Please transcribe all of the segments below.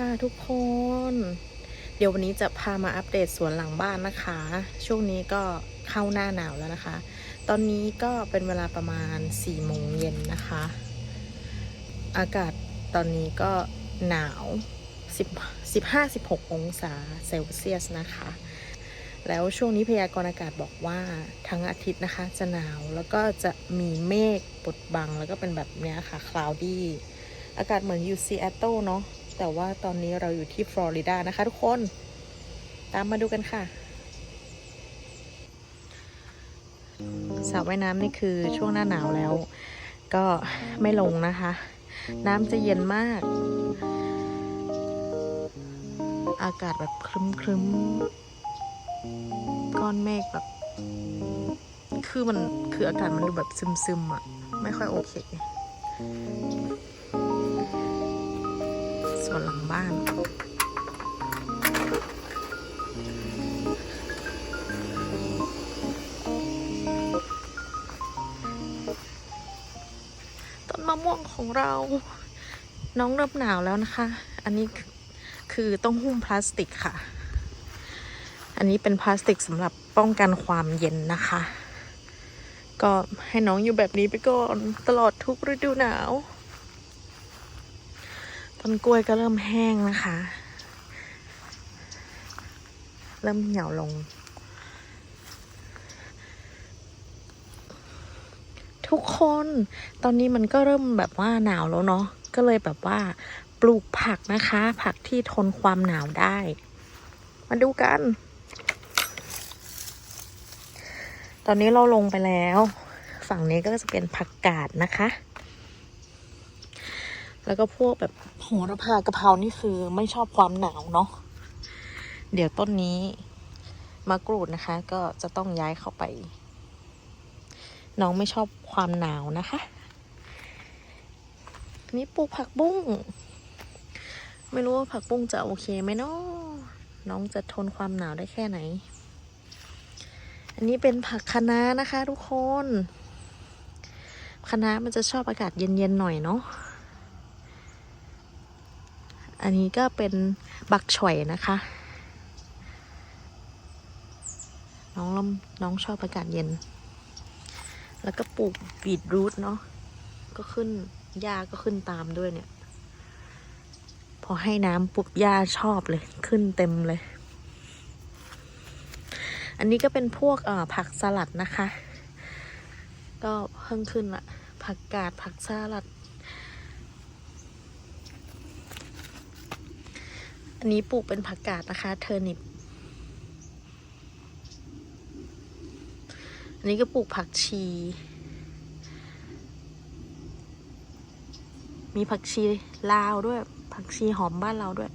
ค่ะทุกคน เดี๋ยววันนี้จะพามาอัปเดตสวนหลังบ้านนะคะ ช่วงนี้ก็เข้าหน้าหนาวแล้วนะคะ ตอนนี้ก็เป็นเวลาประมาณ4โมงเย็นนะคะ อากาศตอนนี้ก็หนาว15-16 องศาเซลเซียสนะคะ แล้วช่วงนี้พยากรณ์อากาศบอกว่าทั้งอาทิตย์นะคะ จะหนาวแล้วก็จะมีเมฆปดบังแล้วก็เป็นแบบนี้ค่ะ คลาวดี้อากาศเหมือนอยู่ซีแอตเทิลเนาะ แต่ว่าตอนนี้เราอยู่ที่ฟลอริดานะคะทุกคน ตามมาดูกันค่ะสระว่ายน้ำนี่คือช่วงหน้าหนาวแล้ว ก็ไม่ลงนะคะ น้ำจะเย็นมาก อากาศแบบครึ้มครึ้มๆก้อนเมฆแบบ คือมันคืออากาศมันดูแบบซึมๆอะไม่ค่อยโอเค วนหลังบ้าน ต้นมะม่วงของเรา น้องเริ่มหนาวแล้วนะคะ อันนี้คือคือต้องหุ้มพลาสติกค่ะ อันนี้เป็นพลาสติกสำหรับป้องกันความเย็นนะคะ ก็ให้น้องอยู่แบบนี้ไปก่อน ตลอดทุกฤดูหนาว ต้นกล้วยก็เริ่มแห้งนะคะ เริ่มเหี่ยวลง ทุกคนตอนนี้มันก็เริ่มแบบว่าหนาวแล้วเนาะก็เลยแบบว่าปลูกผักนะคะ ผักที่ทนความหนาวได้ มาดูกัน ตอนนี้เราลงไปแล้ว ฝั่งนี้ก็จะเป็นผักกาดนะคะ แล้วก็พวกแบบโหระพากะเพรานี่คือไม่ชอบความหนาวเนาะเดี๋ยวต้นนี้มะกรูดนะคะ ก็จะต้องย้ายเข้าไป น้องไม่ชอบความหนาวนะคะ นี่ปลูกผักบุ้ง ไม่รู้ว่าผักบุ้งจะโอเคไหมเนาะน้องจะทนความหนาวได้แค่ไหน อันนี้เป็นผักคะน้านะคะ ทุกคนคะน้ามันจะชอบอากาศเย็นๆหน่อยเนาะ อันนี้ก็เป็นบักฉ่อยนะคะ น้องลมน้องชอบอากาศเย็น แล้วก็ปลูกบีทรูทเนาะ ก็ขึ้นหญ้าก็ขึ้นตามด้วยเนี่ย พอให้น้ำปุ๊บหญ้าชอบเลย ขึ้นเต็มเลย อันนี้ก็เป็นพวกผักสลัดนะคะ ก็เพิ่งขึ้นละผักกาดผักสลัด อันนี้ปลูกเป็นผักกาดนะคะ เทอร์นิป อันนี้ก็ปลูกผักชี มีผักชีลาวด้วย ผักชีหอมบ้านเราด้วย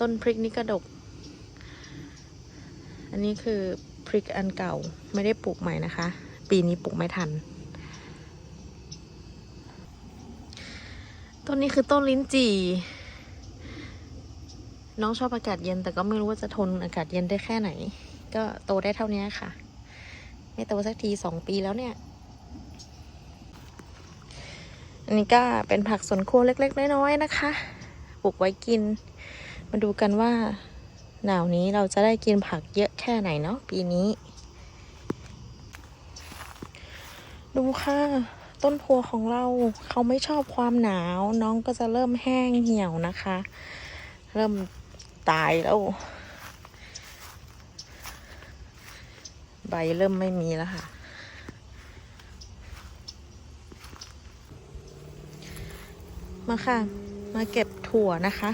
ต้นพริกนี่กระดก อันนี้คือพริกอันเก่าไม่ได้ปลูกใหม่นะคะ ปีนี้ปลูกไม่ทันต้นนี้คือต้นลิ้นจี่ น้องชอบอากาศเย็นแต่ก็ไม่รู้ว่าจะทนอากาศเย็นได้แค่ไหน ก็โตได้เท่านี้ค่ะ ไม่โตสักทีสองปีแล้วเนี่ย อันนี้ก็เป็นผักสวนครัวเล็ก ๆ น้อยๆนะคะปลูกไว้กิน มาดูกันว่า หนาวนี้เราจะได้กินผักเยอะแค่ไหนเนาะปีนี้ ดูค่ะต้นพัวของเราเขาไม่ชอบความหนาว น้องก็จะเริ่มแห้งเหี่ยวนะคะ เริ่ม ตายแล้ว ใบเริ่มไม่มีแล้วค่ะ มาค่ะ มาเก็บถั่วนะคะ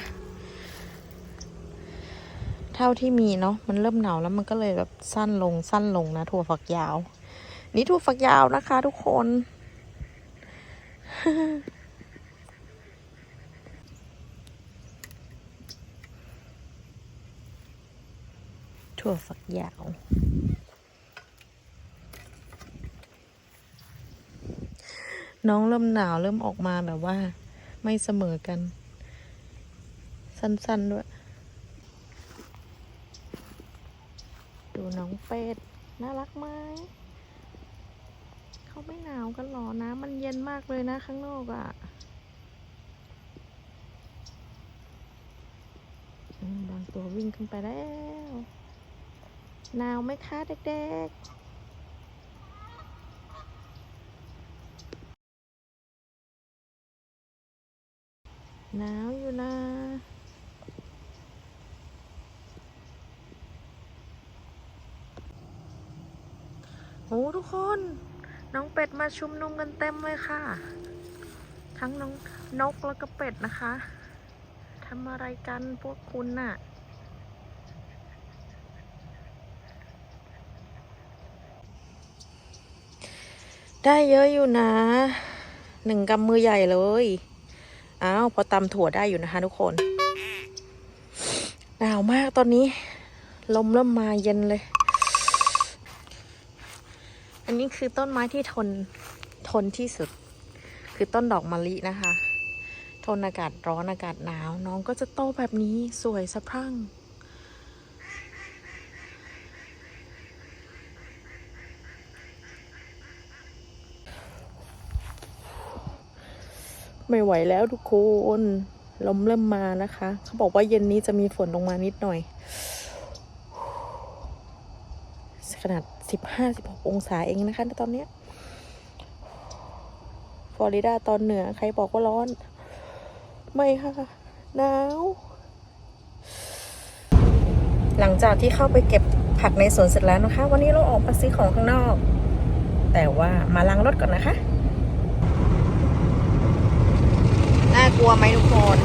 เท่าที่มีเนาะมันเริ่มหนาวแล้วมันก็เลยแบบสั้นลงสั้นลงนะ ถั่วฝักยาว นี่ถั่วฝักยาวนะคะทุกคน ถั่วฝักยาว น้องเริ่มหนาวเริ่มออกมาแบบว่า ไม่เสมอกัน สั้นๆด้วย ดูน้องเป็ด น่ารักไหมเขาไม่หนาวกันหรอนะ มันเย็นมากเลยนะข้างนอกอะ่ะบางตัววิ่งขึ้นไปแล้ว หนาวไหมคะเด็กๆหนาวอยู่นะ โอ้ทุกคน น้องเป็ดมาชุมนุมกันเต็มเลยค่ะ ทั้งน้องนกแล้วก็เป็ดนะคะ ทำอะไรกันพวกคุณน่ะ ได้เยอะอยู่นะหนึ่งกำมือใหญ่เลยอ้าวพอตำถั่วได้อยู่นะคะทุกคนหนาวมากตอนนี้ ลมเริ่มมาเย็นเลย อันนี้คือต้นไม้ที่ทนทนที่สุด คือต้นดอกมะลินะคะ ทนอากาศร้อนอากาศหนาว น้องก็จะโตแบบนี้สวยสะพรั่ง ไม่ไหวแล้วทุกคนลมเริ่มมานะคะ เขาบอกว่าเย็นนี้จะมีฝนลงมานิดหน่อย ขนาด15-16องศาเองนะคะตอนเนี้ยฟลอริดาตอนเหนือ ใครบอกว่าร้อน ไม่ค่ะ หนาว หลังจากที่เข้าไปเก็บผักในสวนเสร็จแล้วนะคะ วันนี้เราออกมาซื้อของข้างนอก แต่ว่ามาล้างรถก่อนนะคะ น่า กลัวไหมทุกคน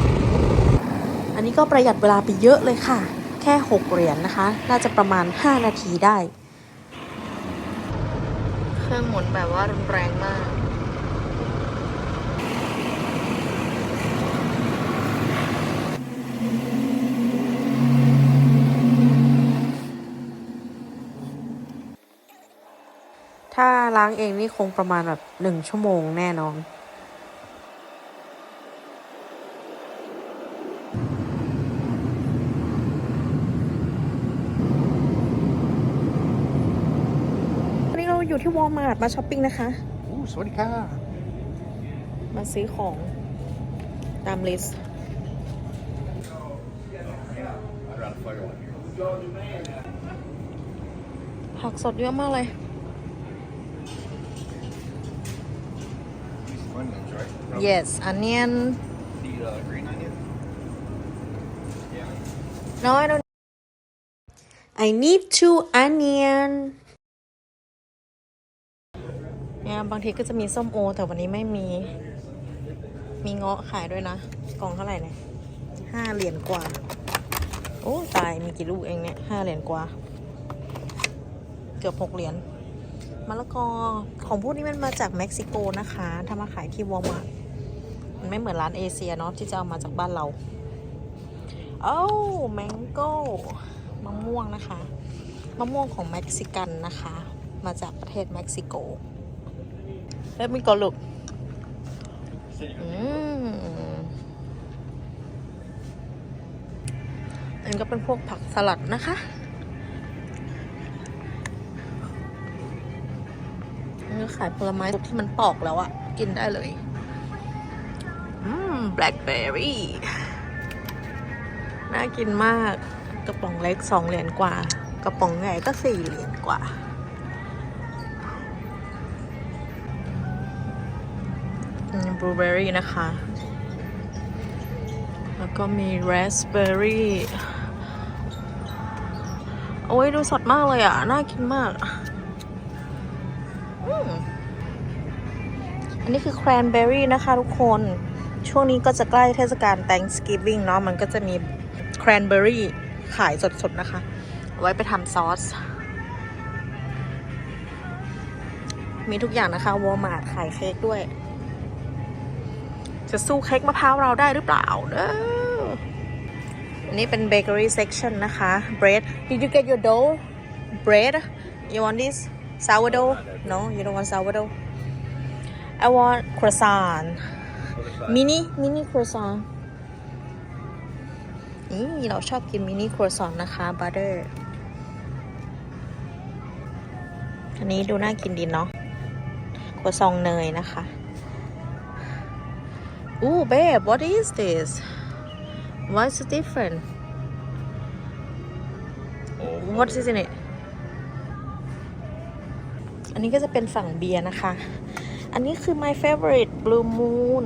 อันนี้ก็ประหยัดเวลาไปเยอะเลยค่ะ แค่ 6 เหรียญนนะคะ น่าจะประมาณ 5 นาทีได้ เครื่องหมุนแบบว่ารุนแรงมากถ้าล้างเองนี่คงประมาณแบบหนึ่งชั่วโมงแน่นอน วันนี้เราอยู่ ที่วอลมาร์ทมาช้อปปิ้งนะคะอู้สวัสดีค่ะ มาซื้อของตามลิสต์ผักสดเยอะมากเลย Onions, right? yes onion The uh, green onion? Yeah. no I don't I need two onion เนี่ยบางทีก็จะมีส้มโอ แต่วันนี้ไม่มี มีเงาะขายด้วยนะ กล่องเท่าไหร่เนี่ยห้าเหรียญกว่า โอ้ตายมีกี่ลูกเองเนี่ยห้าเหรียญกว่า เกือบหกเหรียญมะละกอของพวกนี้มันมาจากเม็กซิโกนะคะทำมาขายที่วอลมาร์ทมันไม่เหมือนร้านเอเชียเนาะที่จะเอามาจากบ้านเราโอ้แมงโก้มะม่วงนะคะ มะม่วงของเม็กซิกันนะคะ มาจากประเทศเม็กซิโก แล้วมีกอลุกอันก็เป็นพวกผักสลัดนะคะ อันนี้ขายผลไม้ที่มันปอกแล้วอะกินได้เลย อืมแบล็คเบอร์รี่น่ากินมาก กระป๋องเล็กสองเหรียญกว่า กระป๋องใหญ่ก็สี่เหรียญกว่า บลูเบอร์รี่นะคะ แล้วก็มีราสเบอร์รี่ โอ้ยดูสดมากเลยอะ น่ากินมากอันนี้คือแครนเบอร์รี่นะคะทุกคน ช่วงนี้ก็จะใกล้เทศกาล Thanksgiving เนาะ มันก็จะมีแครนเบอร์รี่ขายสดๆนะคะ ไว้ไปทำซอสมีทุกอย่างนะคะวอลมาร์ทขายเค้กด้วย จะสู้เค้กมะพร้าวเราได้หรือเปล่าเด้ออันนี้เป็นเบเกอรี่ section นะคะ bread did you get your dough bread you want this sourdough no you don't want sourdough I want croissant mini mini croissant นี่เราชอบกินมินิครัวซองนะคะ butter อันนี้ดูน่ากินดีเนาะครัวซองเนยนะคะ Ooh, babe, what is this? What's different? What is in it อันนี้ก็จะเป็นฝั่งเบียร์นะคะ อันนี้คือ my favorite Blue Moon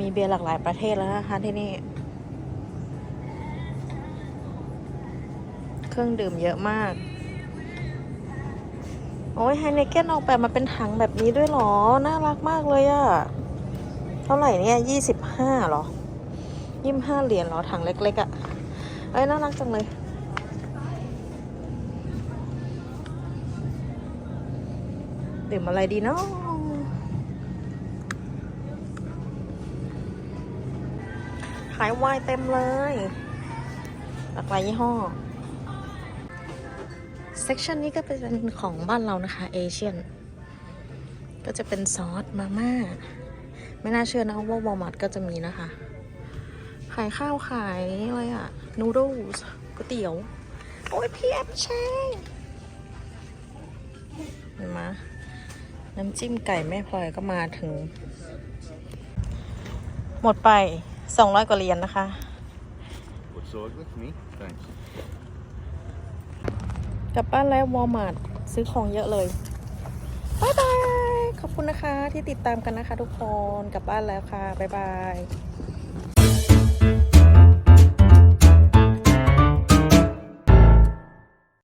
มีเบียร์หลากหลายประเทศแล้วนะคะที่นี่ เครื่องดื่มเยอะมาก โอ้ยไฮเนเก้นออกแบบมาเป็นถังแบบนี้ด้วยเหรอ น่ารักมากเลยอะ เท่าไหร่เนี่ยยี่สิบห้าหรอยี่สิบห้าเหรียญหรอถังเล็กๆอะเอ้ยน่ารักจังเลย ดื่มอะไรดีเนาะขายไวน์เต็มเลยหลากหลายยี่ห้อเซกชันนี้ก็เป็นของบ้านเรานะคะเอเชียน ก็จะเป็นซอสมาม่า ไม่น่าเชื่อนะว่าวอลมาร์ทก็จะมีนะคะ ขายข้าวขายอะไรอะนูโดลส์ก๋วยเตี๋ยว โอ้ยพี่แอมใช่เห็นไหมน้ำจิ้มไก่แม่พลอยก็มาถึง หมดไป 200 กว่าเหรียญนะคะ What's so ugly? Me? Thanks. กลับบ้านแล้ววอลมาร์ทซื้อของเยอะเลยบายบาย ขอบคุณนะคะที่ติดตามกันนะคะทุกคนกลับบ้านแล้วค่ะ บ๊ายบาย